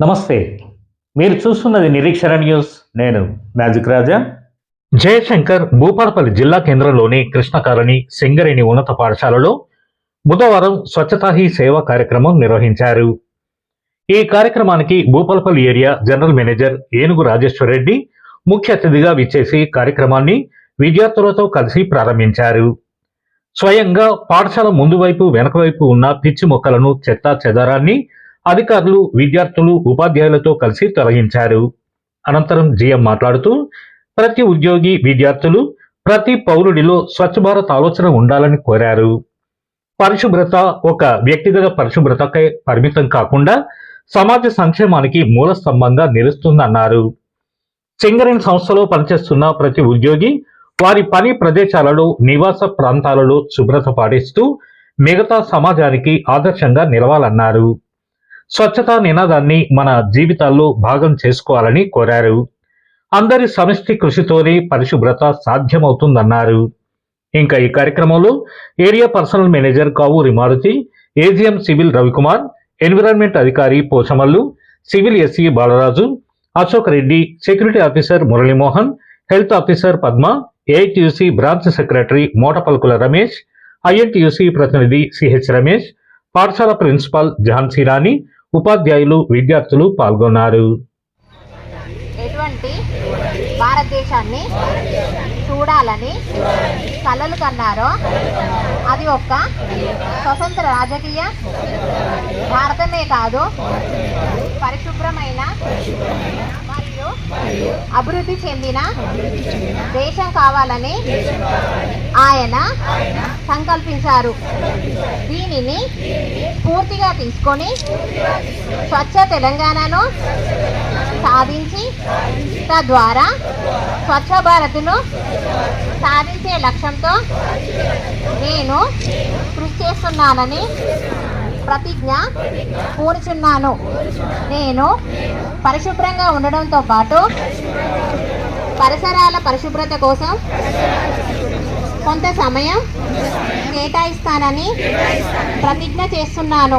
నమస్తే. మీరు చూస్తున్నది నిరీక్షణ న్యూస్. నేను మ్యాజిక్ రాజా. జయశంకర్ భూపాలపల్లి జిల్లా కేంద్రంలోని కృష్ణకారణి సింగరేణి ఉన్నత పాఠశాలలో బుధవారం స్వచ్ఛతా హీ సేవ కార్యక్రమం నిర్వహించారు. ఈ కార్యక్రమానికి భూపాలపల్లి ఏరియా జనరల్ మేనేజర్ ఏనుగు రాజేశ్వర్ రెడ్డి ముఖ్య అతిథిగా విచ్చేసి కార్యక్రమాన్ని విద్యార్థులతో కలిసి ప్రారంభించారు. స్వయంగా పాఠశాల ముందు వైపు వెనక వైపు ఉన్న పిచ్చి మొక్కలను చెత్తా చెదారాన్ని అధికారులు విద్యార్థులు ఉపాధ్యాయులతో కలిసి తొలగించారు. అనంతరం జిఎం మాట్లాడుతూ ప్రతి ఉద్యోగి విద్యార్థులు ప్రతి పౌరుడిలో స్వచ్ఛ భారత్ ఆలోచన ఉండాలని కోరారు. పరిశుభ్రత ఒక వ్యక్తిగత పరిశుభ్రతకై పరిమితం కాకుండా సమాజ సంక్షేమానికి మూల స్తంభంగా నిలుస్తుందన్నారు. సింగరేణి సంస్థలో పనిచేస్తున్న ప్రతి ఉద్యోగి వారి పని ప్రదేశాలలో నివాస ప్రాంతాలలో శుభ్రత పాటిస్తూ మిగతా సమాజానికి ఆదర్శంగా నిలవాలన్నారు. స్వచ్ఛతా నినాదాన్ని మన జీవితాల్లో భాగం చేసుకోవాలని కోరారు. అందరి సమిష్టి కృషితోనే పరిశుభ్రత సాధ్యమవుతుందన్నారు. ఇంకా ఈ కార్యక్రమంలో area personnel manager Kavuri Maruti AGM civil Ravikumar environment అధికారి Pochamallu civil SC Balaraju Ashok Reddy security officer Muralimohan health officer Padma AITUC branch secretary Motapalkula Ramesh INTUC ప్రతినిధి సిహెచ్ రమేష్ పాఠశాల ప్రిన్సిపాల్ ఝాన్సీ రాణి ఉపాధ్యాయులు విద్యార్థులు పాల్గొన్నారు. ఎటువంటి భారతదేశాన్ని చూడాలని కలలు కన్నారో అది ఒక్క స్వతంత్ర రాజకీయ భారతమే కాదు పరిశుభ్రమైన మరియు అభివృద్ధి చెందిన దేశం కావాలని ఆయన కల్పించారు. దీనిని పూర్తిగా తీసుకొని స్వచ్ఛ తెలంగాణను సాధించి తద్వారా స్వచ్ఛ భారత్ను సాధించే లక్ష్యంతో నేను కృషి చేస్తున్నానని ప్రతిజ్ఞ పూనుచున్నాను నేను పరిశుభ్రంగా ఉండడంతో పాటు పరిసరాల పరిశుభ్రత కోసం కొంత సమయం కేటాయిస్తానని ప్రతిజ్ఞ చేస్తున్నాను.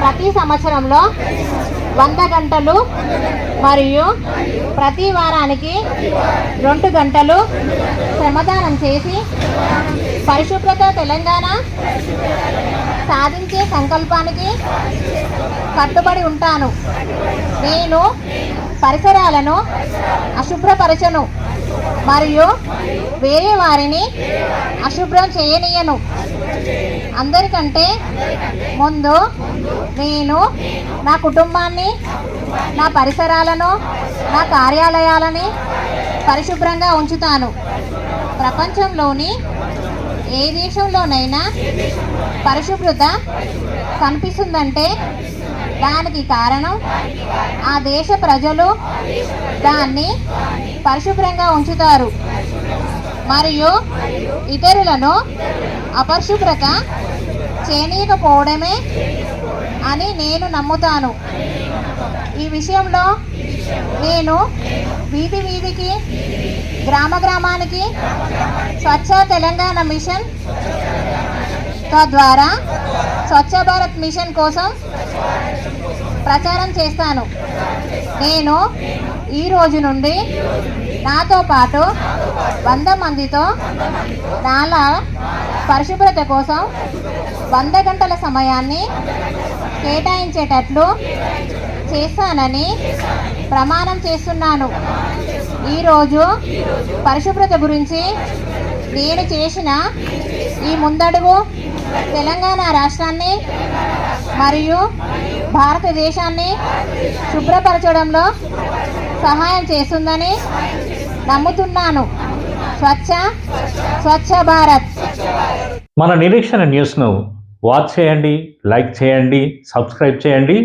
ప్రతి సంవత్సరంలో వంద గంటలు మరియు ప్రతి వారానికి రెండు గంటలు శ్రమదానం చేసి పరిశుభ్రత తెలంగాణ సాధించే సంకల్పానికి కట్టుబడి ఉంటాను. నేను పరిసరాలను అశుభ్రపరచను. మరియు వేరే వారిని అశుభ్రం చేయనీయను. అందరికంటే ముందు నేను నా కుటుంబాన్ని నా పరిసరాలను నా కార్యాలయాలని పరిశుభ్రంగా ఉంచుతాను. ప్రపంచంలోని ఏ దేశంలోనైనా పరిశుభ్రత కనిపిస్తుందంటే దానికి కారణం ఆ దేశ ప్రజలు దాన్ని పరిశుభ్రంగా ఉంచుతారు. మరియు ఇతరులను అపరిశుభ్రత చేయనీయకపోవడమే అని నేను నమ్ముతాను. ఈ విషయంలో నేను వీధి వీధికి గ్రామ గ్రామానికి స్వచ్ఛ తెలంగాణ మిషన్ తద్వారా స్వచ్ఛ భారత్ మిషన్ కోసం ప్రచారం చేస్తాను. నేను ఈ రోజు నుండి నాతో పాటు వంద మందితో నాలా పరిశుభ్రత కోసం వంద గంటల సమయాన్ని కేటాయించేటట్లు చేస్తానని ప్రమాణం చేస్తున్నాను. ఈరోజు పరిశుభ్రత గురించి నేను చేసిన ఈ ముందడుగు తెలంగాణ రాష్ట్రాన్ని మరియు భారతదేశాన్ని శుభ్రపరచడంలో సహాయం చేస్తుందని నమ్ముతున్నాను. స్వచ్ఛ స్వచ్ఛ భారత్. మన నిరీక్షణ న్యూస్ను వాచ్ చేయండి లైక్ చేయండి సబ్స్క్రైబ్ చేయండి.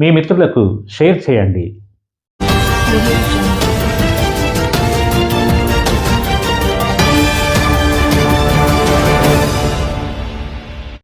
మీ మిత్రులకు షేర్ చేయండి.